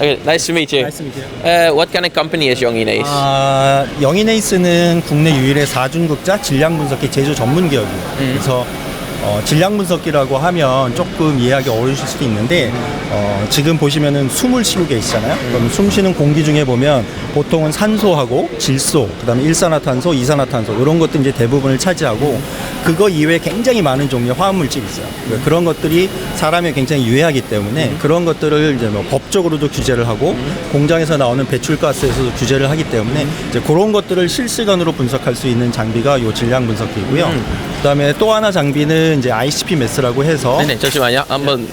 Okay, nice to meet you. Nice to meet you. Uh, what kind of company is Young 아, 영인에이스는 국내 유일의 사중국자 질량 분석기 제조 전문 기업이에요. 그래서 어, 질량 분석기라고 하면 조금 이해하기 어려우실 수도 있는데 어, 지금 보시면은 숨을 쉬고 계시잖아요. 그럼 숨 쉬는 공기 중에 보면 보통은 산소하고 질소, 그다음에 일산화탄소, 이산화탄소 이런 것들 이제 대부분을 차지하고 그거 이외에 굉장히 많은 종류의 화학 물질이 있어요. 그런 것들이 사람에 굉장히 유해하기 때문에 그런 것들을 이제 뭐 법적으로도 규제를 하고 공장에서 나오는 배출가스에서도 규제를 하기 때문에 이제 그런 것들을 실시간으로 분석할 수 있는 장비가 요 질량 분석기고요. 그다음에 또 하나 장비는 이제 ICP 매스라고 해서 네네, 잠시만요. 한번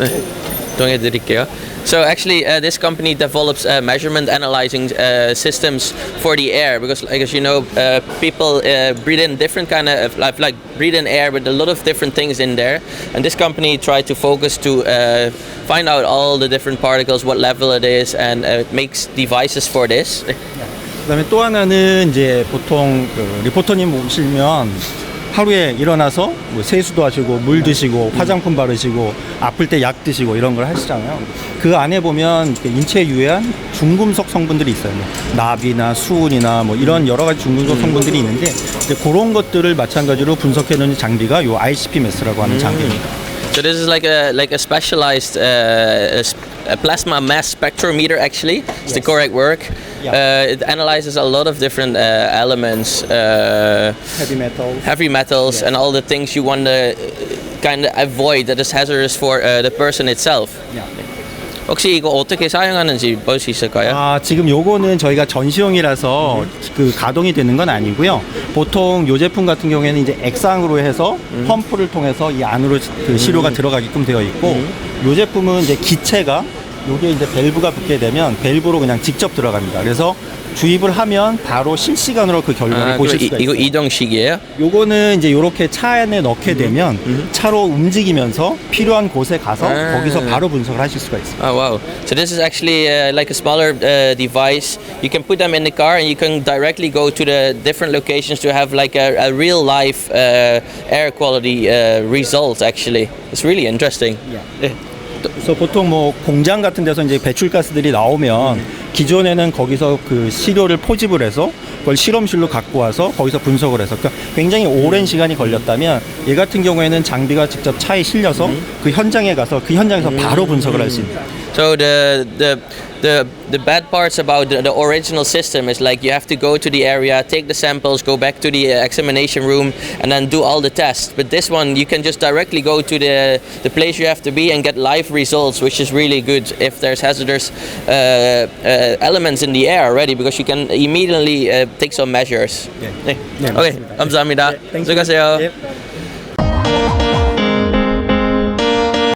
동해 드릴게요. So actually, uh, this company develops uh, measurement analyzing uh, systems for the air because, like as you know, uh, people uh, breathe in different kind of like, like breathe in air with a lot of different things in there, and this company tried to focus to uh, find out all the different particles, what level it is, and uh, makes devices for this. 그다음에 또 하나는 이제 보통 그 리포터님 보시면 하루에 일어나서 뭐 세수도 하시고 물 드시고 화장품 바르시고 아플 때 약 드시고 이런 걸 하시잖아요. 그 안에 보면 인체에 유해한 중금속 성분들이 있어요. 뭐 납이나 수은이나 뭐 이런 여러 가지 중금속 성분들이 있는데 이제 그런 것들을 마찬가지로 분석해 놓는 장비가 요 ICP 매스라고 하는 장비입니다. So this is like a like a specialized uh, a plasma mass spectrometer. Actually, it's yes. the correct work. Yeah. Uh, it analyzes a lot of different uh, elements. Uh, heavy metals. Heavy metals yes. and all the things you want to uh, kind of avoid that is hazardous for uh, the person itself. Yeah. 혹시 이거 어떻게 사용하는지 볼 수 있을까요? 아, 지금 요거는 저희가 전시용이라서 그 가동이 되는 건 아니고요. 보통 요 제품 같은 경우에는 이제 액상으로 해서 펌프를 통해서 이 안으로 그 시료가 들어가게끔 되어 있고 요 제품은 이제 기체가 요게 이제 밸브가 붙게 되면 밸브로 그냥 직접 들어갑니다. 그래서 주입을 하면 바로 실시간으로 그 결과를 아, 보실 이, 수가 이거 있어요. 이동식이에요? 요거는 이제 요렇게 차 안에 넣게 되면 차로 움직이면서 필요한 곳에 가서 아. 거기서 바로 분석을 하실 수가 있습니다. Oh wow! So this is actually uh, like a smaller uh, device. You can put them in the car, and you can directly go to the different locations to have like a, a real life uh, air quality uh, results. Actually, it's really interesting. 네. 그래서 보통 뭐 공장 같은 데서 이제 배출가스들이 나오면 기존에는 거기서 그 시료를 포집을 해서 그걸 실험실로 갖고 와서 거기서 분석을 해서 그러니까 굉장히 오랜 시간이 걸렸다면 얘 같은 경우에는 장비가 직접 차에 실려서 그 현장에 가서 그 현장에서 바로 분석을 할 수 있습니다. So the the the the bad parts about the, the original system is like you have to go to the area, take the samples, go back to the uh, examination room, and then do all the tests. But this one, you can just directly go to the the place you have to be and get live results, which is really good if there's hazardous uh, uh, elements in the air already, because you can immediately uh, take some measures. 네. 네. 네, 오케이, 맞습니다. 감사합니다. 네, 땡큐. 수고하세요. 예.